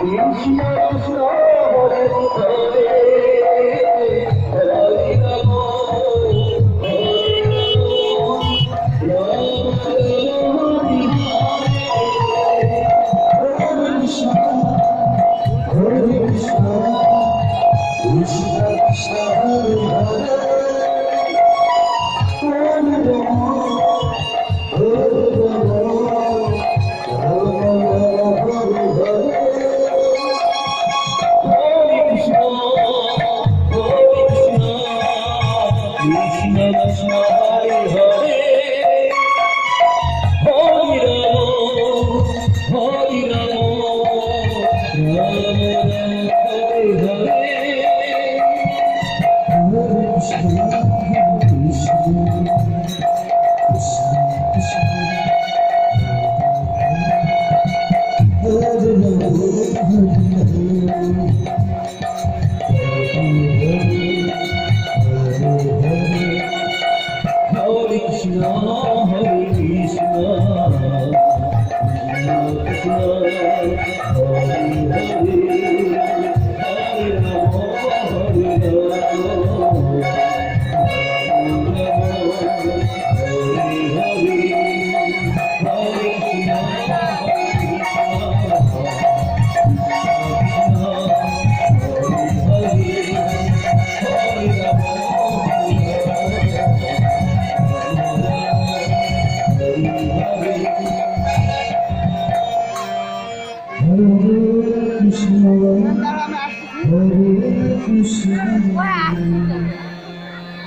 দিন ছিল সবরে Krishna Hari Hari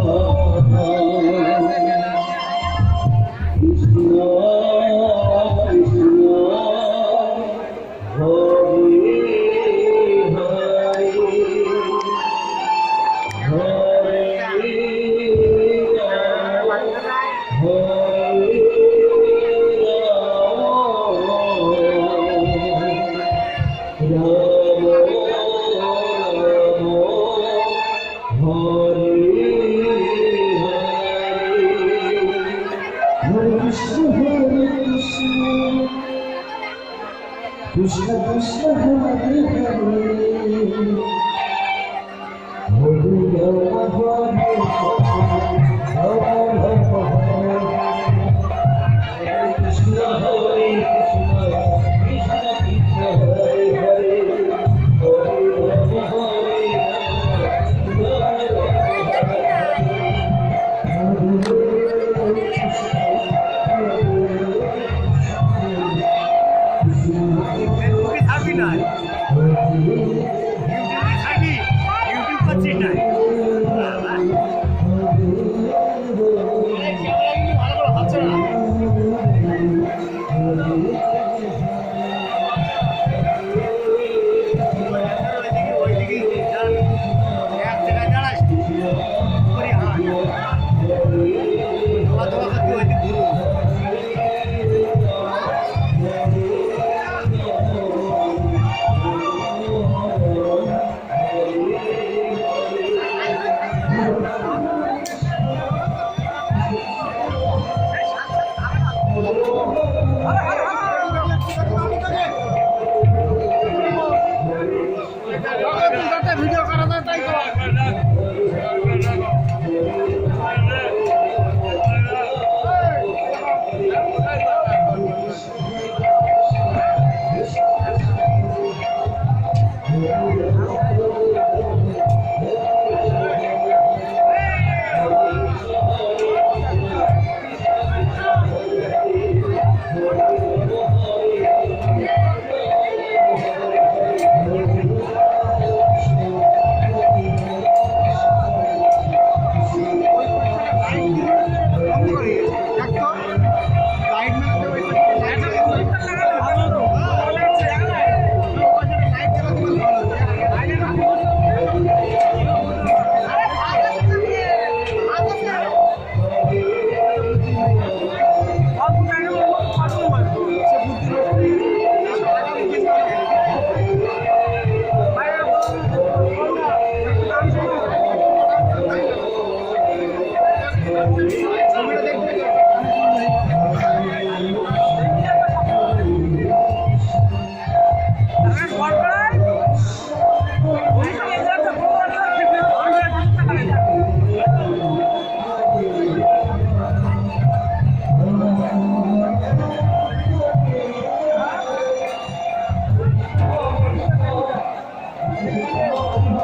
Oh, oh, oh.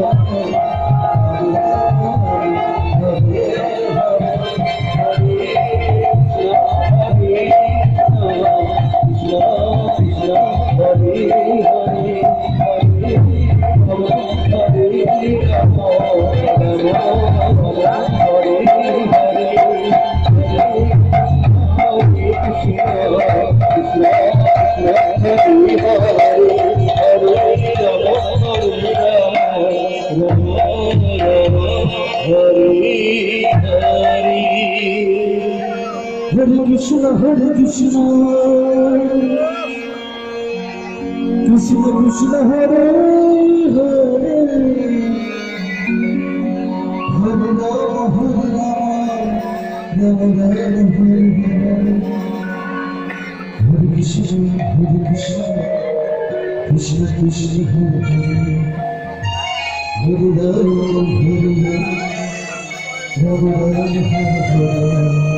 Yeah. her düşman Düşme düşme her her Hırda hırda Devre devre Her kişi her kişi Kişi kişi her kişi Hırda hırda Devre devre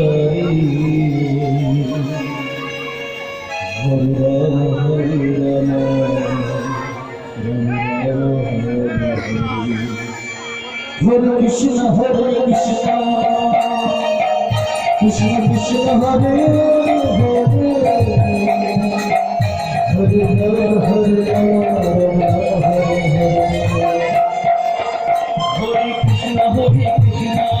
老婆，别担心啦。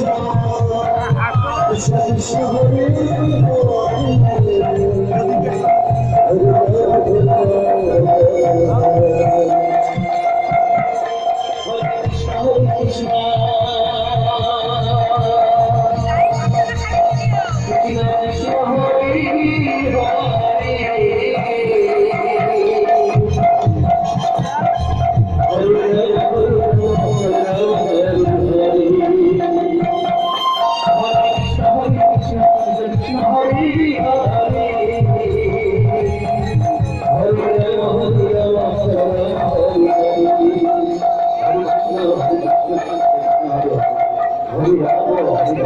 Oh,